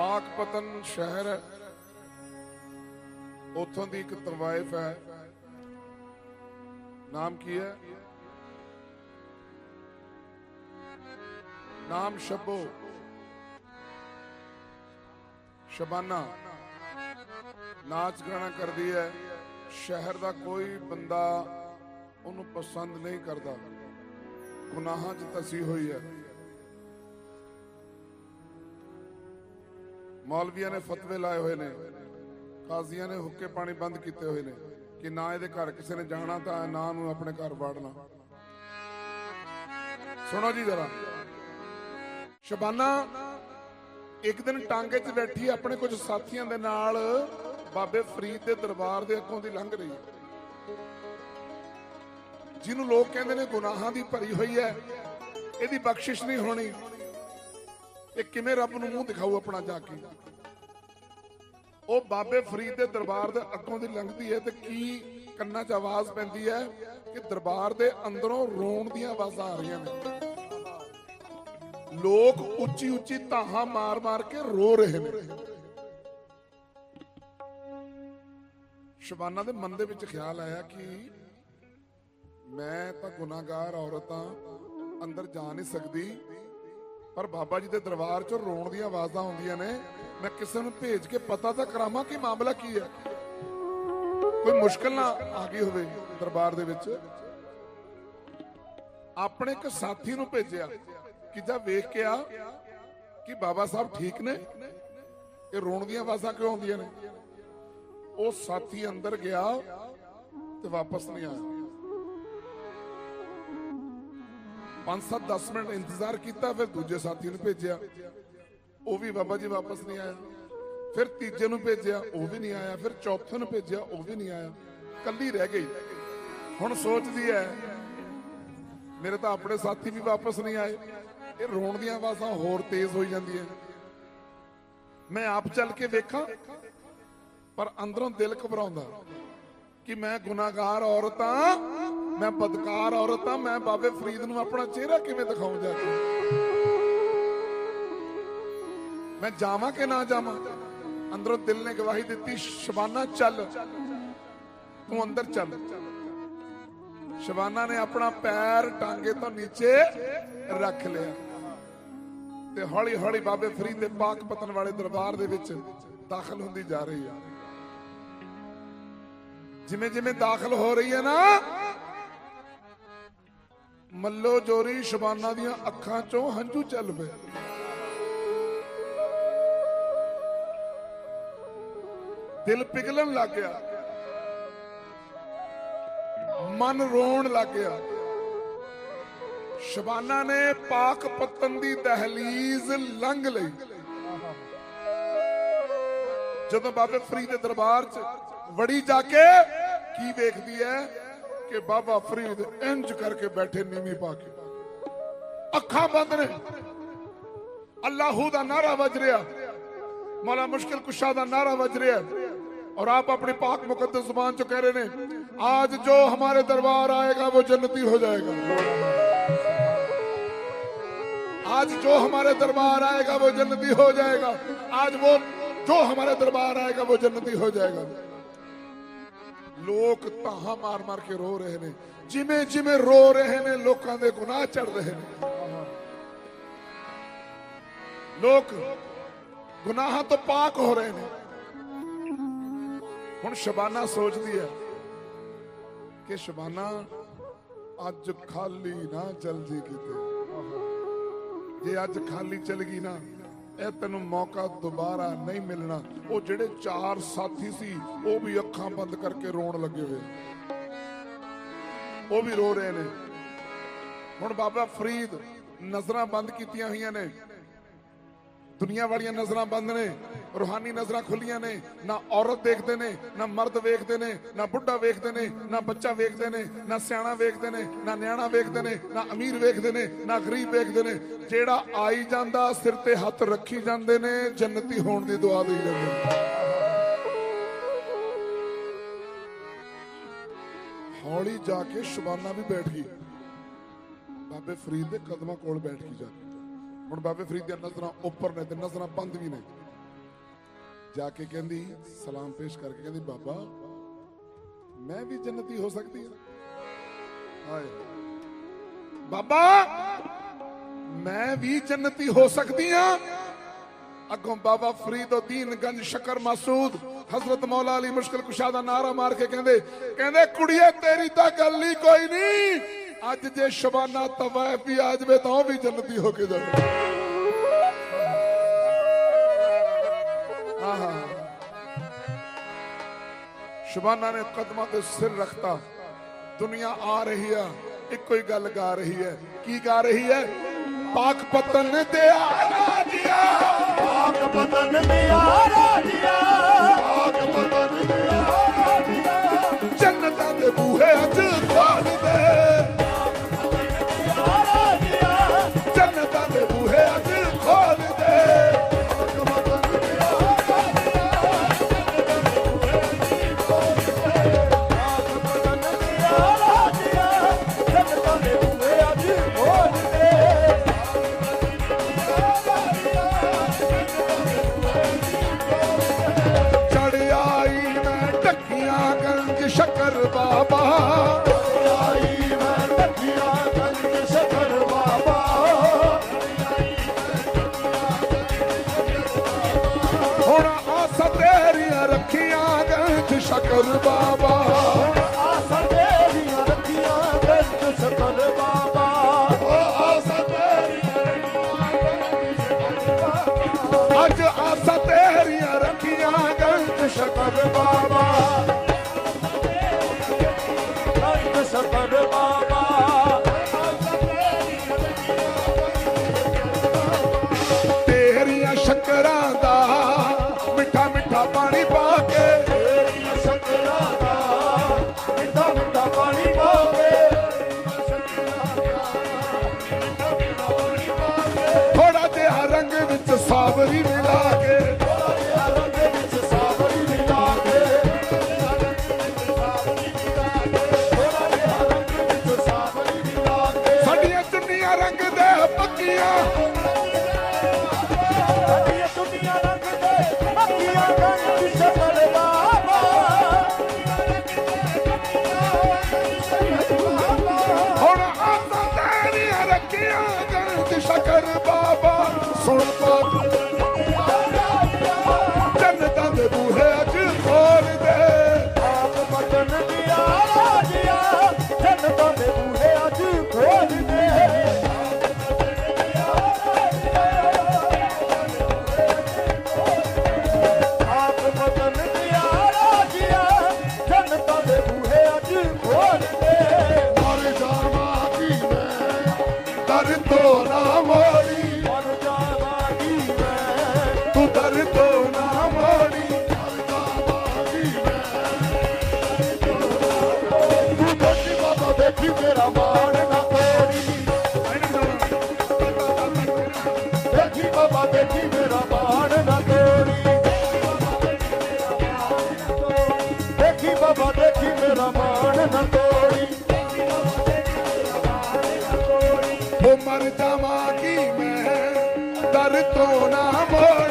ਪਾਕਪਤਨ ਸ਼ਹਿਰ ਉਥੋਂ ਦੀ ਇੱਕ ਤਰਵਾਇਫ ਹੈ। ਨਾਮ ਕੀ ਹੈ? ਨਾਮ ਸ਼ਬੋ। ਸ਼ਬਾਨਾ। ਨਾਚ ਗਾਣਾ ਕਰਦੀ ਹੈ। ਸ਼ਹਿਰ ਦਾ ਕੋਈ ਬੰਦਾ ਉਹਨੂੰ ਪਸੰਦ ਨਹੀਂ ਕਰਦਾ। ਗੁਨਾਹਾਂ 'ਚ ਤਸੀ ਹੋਈ ਹੈ। ਮੌਲਵੀਆਂ ਨੇ ਫਤਵੇ ਲਾਏ ਹੋਏ ਨੇ। ਕਾਜ਼ੀਆਂ ਨੇ ਹੁੱਕੇ ਪਾਣੀ ਬੰਦ ਕੀਤੇ ਹੋਏ ਨੇ। ਕਿ ਨਾ ਇਹਦੇ ਘਰ ਕਿਸੇ ਨੇ ਜਾਣਾ ਤਾਂ ਨਾ ਨੂੰ ਆਪਣੇ ਘਰ ਵਾੜਨਾ। ਸੁਣੋ ਜੀ ਜਰਾ। ਸ਼ਬਾਨਾ, ਇੱਕ ਦਿਨ ਟਾਂਗੇ 'ਚ ਬੈਠੀ ਆਪਣੇ ਕੁਝ ਸਾਥੀਆਂ ਦੇ ਨਾਲ ਬਾਬੇ ਫਰੀਦ ਦੇ ਦਰਬਾਰ ਦੇ ਅੱਗੋਂ ਦੀ ਲੰਘ ਰਹੀ। ਜਿਹਨੂੰ ਲੋਕ ਕਹਿੰਦੇ ਨੇ ਗੁਨਾਹਾਂ ਦੀ ਭਰੀ ਹੋਈ ਹੈ। ਇਹਦੀ ਬਖਸ਼ਿਸ਼ ਨਹੀਂ ਹੋਣੀ। ਇਹ ਕਿਵੇਂ ਰੱਬ ਨੂੰ ਮੂੰਹ ਦਿਖਾਊ ਆਪਣਾ ਜਾ ਕੇ? ਉਹ ਬਾਬੇ ਫਰੀਦ ਦੇ ਦਰਬਾਰ ਦੇ ਅੱਗੋਂ ਦੀ ਲੰਘਦੀ ਹੈ ਤੇ ਕੀ ਕੰਨਾਂ 'ਚ ਆਵਾਜ਼ ਪੈਂਦੀ ਹੈ ਕਿ ਦਰਬਾਰ ਦੇ ਅੰਦਰੋਂ ਰੋਣ ਦੀਆਂ ਆਵਾਜ਼ਾਂ ਆ ਰਹੀਆਂ ਨੇ। ਲੋਕ ਉੱਚੀ ਉੱਚੀ ਧਾਹਾਂ ਮਾਰ-ਮਾਰ ਕੇ ਰੋ ਰਹੇ ਨੇ। ਸ਼ਬਾਨਾ ਦੇ ਮਨ ਦੇ ਵਿੱਚ ਖਿਆਲ ਆਇਆ ਕਿ ਮੈਂ ਤਾਂ ਗੁਨਾਹਗਾਰ ਔਰਤਾਂ ਅੰਦਰ ਜਾ ਨਹੀਂ ਸਕਦੀ। ਪਰ ਬਾਬਾ ਜੀ ਦੇ ਦਰਬਾਰ 'ਚੋਂ ਰੋਣ ਦੀਆਂ ਆਵਾਜ਼ਾਂ ਆਉਂਦੀਆਂ ਨੇ। ਮੈਂ ਕਿਸੇ ਨੂੰ ਭੇਜ ਕੇ ਪਤਾ ਤਾਂ ਕਰਾਵਾਂ ਕਿ ਮਾਮਲਾ ਕੀ ਹੈ। ਕੋਈ ਮੁਸ਼ਕਲ ਨਾ ਆ ਗਈ ਹੋਵੇ ਦਰਬਾਰ ਦੇ ਵਿੱਚ। ਆਪਣੇ ਇੱਕ ਸਾਥੀ ਨੂੰ ਭੇਜਿਆ ਕਿ ਜਾ ਵੇਖ ਕੇ ਆ ਕਿ ਬਾਬਾ ਸਾਹਿਬ ਠੀਕ ਨੇ। ਇਹ ਰੋਣ ਦੀਆਂ ਆਵਾਜ਼ਾਂ ਕਿਉਂ ਆਉਂਦੀਆਂ ਨੇ? ਉਹ ਸਾਥੀ ਅੰਦਰ ਗਿਆ ਤੇ ਵਾਪਸ ਨਹੀਂ ਆਇਆ। 5-7 10 ਮਿੰਟ ਇੰਤਜ਼ਾਰ ਕੀਤਾ, ਫਿਰ ਦੂਜੇ ਸਾਥੀ ਨੂੰ ਭੇਜਿਆ। ਉਹ ਵੀ ਬਾਬਾ ਜੀ ਵਾਪਸ ਨਹੀਂ ਆਇਆ। ਫਿਰ ਤੀਜੇ ਨੂੰ ਭੇਜਿਆ, ਉਹ ਵੀ ਨਹੀਂ ਆਇਆ। ਫਿਰ ਚੌਥੇ ਨੂੰ ਭੇਜਿਆ, ਉਹ ਵੀ ਨਹੀਂ ਆਇਆ। ਕੱਲੀ ਰਹਿ ਗਈ। ਹੁਣ ਸੋਚਦੀ ਹੈ, ਮੇਰੇ ਤਾਂ ਆਪਣੇ ਸਾਥੀ ਵੀ ਵਾਪਸ ਨਹੀਂ ਆਏ। ਇਹ ਰੋਣ ਦੀਆਂ ਆਵਾਜ਼ਾਂ ਹੋਰ ਤੇਜ਼ ਹੋਈ ਜਾਂਦੀਆਂ। ਮੈਂ ਆਪ ਚੱਲ ਕੇ ਵੇਖਾਂ, ਪਰ ਅੰਦਰੋਂ ਦਿਲ ਘਬਰਾਉਂਦਾ ਕਿ ਮੈਂ ਗੁਨਾਹਗਾਰ ਔਰਤ ਹਾਂ। ਮੈਂ ਬਦਕਾਰ ਔਰਤ ਹਾਂ, ਮੈਂ ਬਾਬੇ ਫਰੀਦ ਨੂੰ ਆਪਣਾ ਚਿਹਰਾ ਕਿਵੇਂ ਦਿਖਾਉਂ ਜਾ ਕੇ? ਮੈਂ ਜਾਵਾਂ ਕਿ ਨਾ ਜਾਵਾਂ? ਅੰਦਰੋਂ ਦਿਲ ਨੇ ਗਵਾਹੀ ਦਿੱਤੀ, ਸ਼ਬਾਨਾ ਚੱਲ। ਤੂੰ ਅੰਦਰ ਚੱਲ। ਸ਼ਬਾਨਾ ਨੇ ਆਪਣਾ ਪੈਰ ਟਾਂਗੇ ਤੋਂ ਨੀਚੇ ਰੱਖ ਲਿਆ। ਤੇ ਹੌਲੀ ਹੌਲੀ ਬਾਬੇ ਫਰੀਦ ਦੇ ਪਾਕ ਪਤਨ ਵਾਲੇ ਦਰਬਾਰ ਦੇ ਵਿੱਚ ਦਾਖਲ ਹੁੰਦੀ ਜਾ ਰਹੀ ਹੈ ਜਿਵੇਂ ਜਿਵੇਂ ਦਾਖਲ ਹੋ ਰਹੀ ਹੈ ਨਾ ਮੱਲੋ ਜੋਰੀ ਸ਼ਬਾਨਾ ਦੀਆਂ ਅੱਖਾਂ ਚੋਂ ਹੰਝੂ ਚੱਲ ਪਏ। ਦਿਲ ਪਿਘਲਣ ਲੱਗ ਗਿਆ। ਮਨ ਰੋਣ ਲੱਗ ਗਿਆ। ਸ਼ਬਾਨਾ ਨੇ ਪਾਕ ਪਤਨ ਦੀ ਦਹਲੀਜ਼ ਲੰਘ ਲਈ। ਜਦੋਂ ਬਾਬੇ ਫਰੀਦ ਦੇ ਦਰਬਾਰ 'ਚ ਵੜੀ ਜਾ ਕੇ ਕੀ ਵੇਖਦੀ ਹੈ ਕਿ ਬਾਬਾ ਫਰੀਦ ਇੰਜ ਕਰਕੇ ਬੈਠੇ ਨੀਵੀਂ ਪਾ ਕੇ ਅੱਖਾਂ ਬੰਦ ਨੇ ਅੱਲਾਹੂ ਦਾ ਨਾਰਾ ਵੱਜ ਰਿਹਾ ਮੌਲਾ ਮੁਸ਼ਕਿਲ ਕੁਸ਼ਾ ਦਾ ਨਾਰਾ ਵੱਜ ਰਿਹਾ और आप अपनी पाक मुकद्दस जुबान जो कह रहे ने आज जो हमारे दरबार आएगा वो जन्नती हो जाएगा आज जो हमारे दरबार आएगा वो जन्नती हो जाएगा आज वो जो हमारे दरबार आएगा वो जन्नती हो जाएगा ਲੋਕ ਤਾਹਾਂ ਮਾਰ ਮਾਰ ਕੇ ਰੋ ਰਹੇ ਨੇ। ਜਿਵੇਂ ਜਿਵੇਂ ਰੋ ਰਹੇ ਨੇ, ਲੋਕਾਂ ਦੇ ਗੁਨਾਹ ਚੜ ਰਹੇ ਨੇ। ਲੋਕ ਗੁਨਾਹਾਂ ਤੋਂ ਪਾਕ ਹੋ ਰਹੇ ਨੇ। ਹੁਣ ਸ਼ਬਾਨਾ ਸੋਚਦੀ ਹੈ ਕਿ ਸ਼ਬਾਨਾ ਅੱਜ ਖਾਲੀ ਨਾ ਚਲ ਜੀ ਕਿਤੇ। ਜੇ ਅੱਜ ਖਾਲੀ ਚਲ ਗਈ ਨਾ ਇਹ ਤੈਨੂੰ ਮੌਕਾ ਦੁਬਾਰਾ ਨਹੀਂ ਮਿਲਣਾ। ਉਹ ਜਿਹੜੇ ਚਾਰ ਸਾਥੀ ਸੀ, ਉਹ ਵੀ ਅੱਖਾਂ ਬੰਦ ਕਰਕੇ ਰੋਣ ਲੱਗੇ ਹੋਏ। ਉਹ ਵੀ ਰੋ ਰਹੇ ਨੇ। ਹੁਣ ਬਾਬਾ ਫਰੀਦ ਨਜ਼ਰਾਂ ਬੰਦ ਕੀਤੀਆਂ ਹੋਈਆਂ ਨੇ। ਦੁਨੀਆ ਵਾਲੀਆਂ ਨਜ਼ਰਾਂ ਬੰਦ ਨੇ, ਰੂਹਾਨੀ ਨਜ਼ਰਾਂ ਖੁੱਲੀਆਂ ਨੇ, ਨਾ ਔਰਤ ਦੇਖਦੇ ਨੇ, ਨਾ ਮਰਦ ਵੇਖਦੇ ਨੇ, ਨਾ ਬੁੱਢਾ ਵੇਖਦੇ ਨੇ, ਨਾ ਬੱਚਾ ਵੇਖਦੇ ਨੇ, ਨਾ ਸਿਆਣਾ ਵੇਖਦੇ ਨੇ, ਨਾ ਨਿਆਣਾ ਵੇਖਦੇ ਨੇ, ਨਾ ਅਮੀਰ ਵੇਖਦੇ ਨੇ, ਨਾ ਗਰੀਬ ਵੇਖਦੇ ਨੇ, ਜਿਹੜਾ ਆਈ ਜਾਂਦਾ ਸਿਰ ਤੇ ਹੱਥ ਰੱਖੀ ਜਾਂਦੇ ਨੇ, ਜੰਨਤੀ ਹੋਣ ਦੀ ਦੁਆ ਦੇਈ ਜਾਂਦੇ ਹੌਲੀ ਜਾ ਕੇ ਸ਼ਬਾਨਾ ਵੀ ਬੈਠ ਗਈ। ਬਾਬੇ ਫਰੀਦ ਦੇ ਕਦਮਾਂ ਕੋਲ ਬੈਠ ਗਈ ਜਾ ਕੇ। ਹੁਣ ਬਾਬੇ ਫਰੀਦ ਦੀਆਂ ਨਜ਼ਰਾਂ ਉੱਪਰ ਨੇ ਤੇ ਨਜ਼ਰਾਂ ਬੰਦ ਵੀ ਨੇ। ਜਾ ਕੇ ਕਹਿੰਦੀ, ਸਲਾਮ ਪੇਸ਼ ਕਰਕੇ ਕਹਿੰਦੀ, ਬਾਬਾ, ਮੈਂ ਵੀ ਜੰਨਤੀ ਹੋ ਸਕਦੀ ਹਾਂ। ਹਾਏ ਬਾਬਾ, ਮੈਂ ਵੀ ਜੰਨਤੀ ਹੋ ਸਕਦੀ ਹਾਂ। ਅੱਗੋਂ ਬਾਬਾ ਫਰੀਦਉਦੀਨ ਗੰਜ ਸ਼ਕਰ ਮਾਸੂਦ, ਹਜ਼ਰਤ ਮੌਲਾ ਅਲੀ ਮੁਸ਼ਕਿਲ ਕੁਸ਼ਾ ਦਾ ਨਾਰਾ ਮਾਰ ਕੇ ਕਹਿੰਦੇ ਕਹਿੰਦੇ, ਕੁੜੀਏ, ਤੇਰੀ ਤਾਂ ਗੱਲ ਹੀ ਕੋਈ ਨਹੀਂ। ਅੱਜ ਜੇ ਸ਼ਬਾਨਾ ਤਵਾਇਫ ਵੀ ਆ ਜਾਵੇ, ਤਾਂ ਉਹ ਵੀ ਜੰਨਤੀ ਹੋ ਕੇ ਜਾਵੇ। ਸ਼ਬਾਨਾ ਨੇ ਕਦਮਾਂ ਤੇ ਸਿਰ ਰੱਖਤਾ। ਦੁਨੀਆ ਆ ਰਹੀ ਆ ਇੱਕੋ ਹੀ ਗੱਲ ਗਾ ਰਹੀ ਹੈ। ਕੀ ਗਾ ਰਹੀ ਹੈ? ਪਾਕ ਪਤਨ ਤੇ ਆ ਜੀਆ ਆਗ ਬਦਨ ਦਿਆ ਰਾਜਿਆ। ਆਗ ਬਦਨ ਦਿਆ ਰਾਜਿਆ। ਜੰਨਤਾਂ ਦੇ ਬੂਹੇ ਅੱਜ ਗੰਜ ਸਾਵਰੀ ਮਿਲਾ ਕੇ। ਸਾਡੀਆਂ ਚੁੰਨੀਆਂ ਰੰਗ ਦੇ ਪੱਕੀਆਂ। ਸ਼ਕਰ ਬਾਬਾ ਹੁਣ ਆਸਾਂ ਤੇਰੀਆਂ ਰੱਖੀਆਂ ਗੰਜ ਸ਼ਕਰ ਬਾਬਾ ਸੁਣ ਪਾਪ ਦਰ ਤੋਂ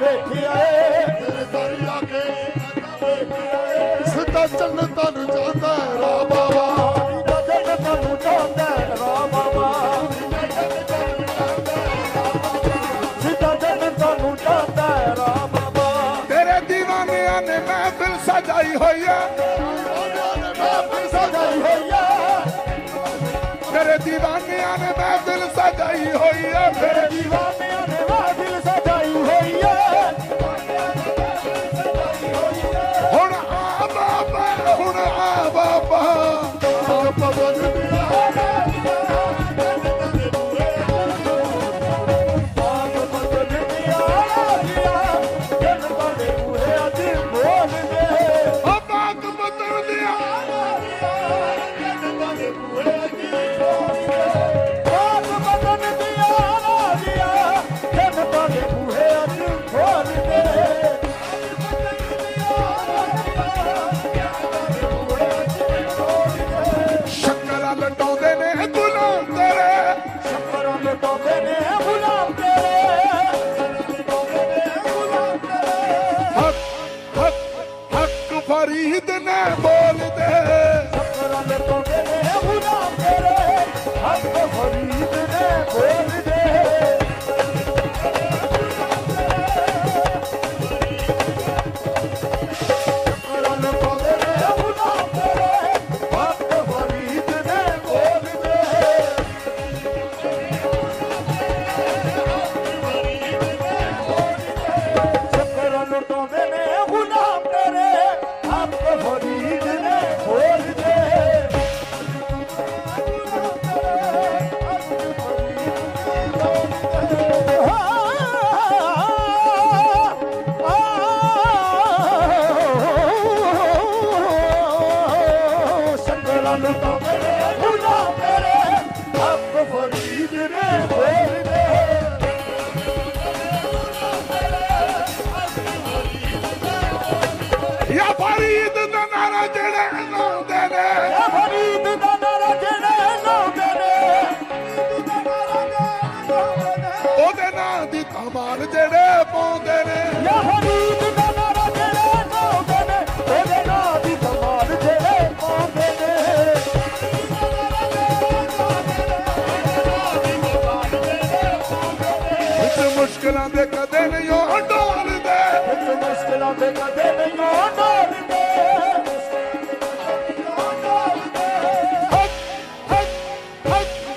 ਵੇਖਿਆ ਏ। ਦਰਿਆ ਕੇ ਵੇਖਿਆ ਏ ਸਿੱਧਾ ਚੰਨ ਚੰਨ ਤਨ ਜਾਂਦਾ ਬਾਬਾ ਸਿੱਧਾ ਚੰਨ ਤਨ ਜਾਂਦਾ ਨੇ ਮਹਿਫਿਲ ਸਜਾਈ ਹੋਈ ਆ। ਮਹਿਫਿਲ ਸਜਾਈ ਹੋਈ ਆ ਤੇਰੇ دیਵਾਨਿਆਂ ਨੇ ਮਹਿਫਿਲ ਸਜਾਈ ਹੋਈ ਆ। ਤੇਰੇ دیਵਾਨਿਆਂ ਨੇ ਮਹਿਫਿਲ ਜਾਨ ਫਰੀਦ ਦਾ ਨਾਰਾ ਜਿਹੜੇ ਲਾਉਂਦੇ ਨੇ। ਫਰੀਦ ਦਾ ਨਾਰਾ ਜਿਹੜੇ ਲਾਉਂਦੇ ਨੇ। ਉਹਦੇ ਨਾਂ ਦੀ ਧਮਾਲ ਜਿਹੜੇ ਪਾਉਂਦੇ ਨੇ। ਯਾ ਮੁਸ਼ਕਲਾਂ ਦੇ ਕਦੇ ਨਹੀਂ ਉਹ ਡੋਲਦੇ ਇਸ ਮੁਸ਼ਕਲਾਂ ਦੇ ਕਦੇ ਨਹੀਂ ਉਹ ਡੋਲਦੇ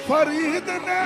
ਫਰੀਦ ਨੇ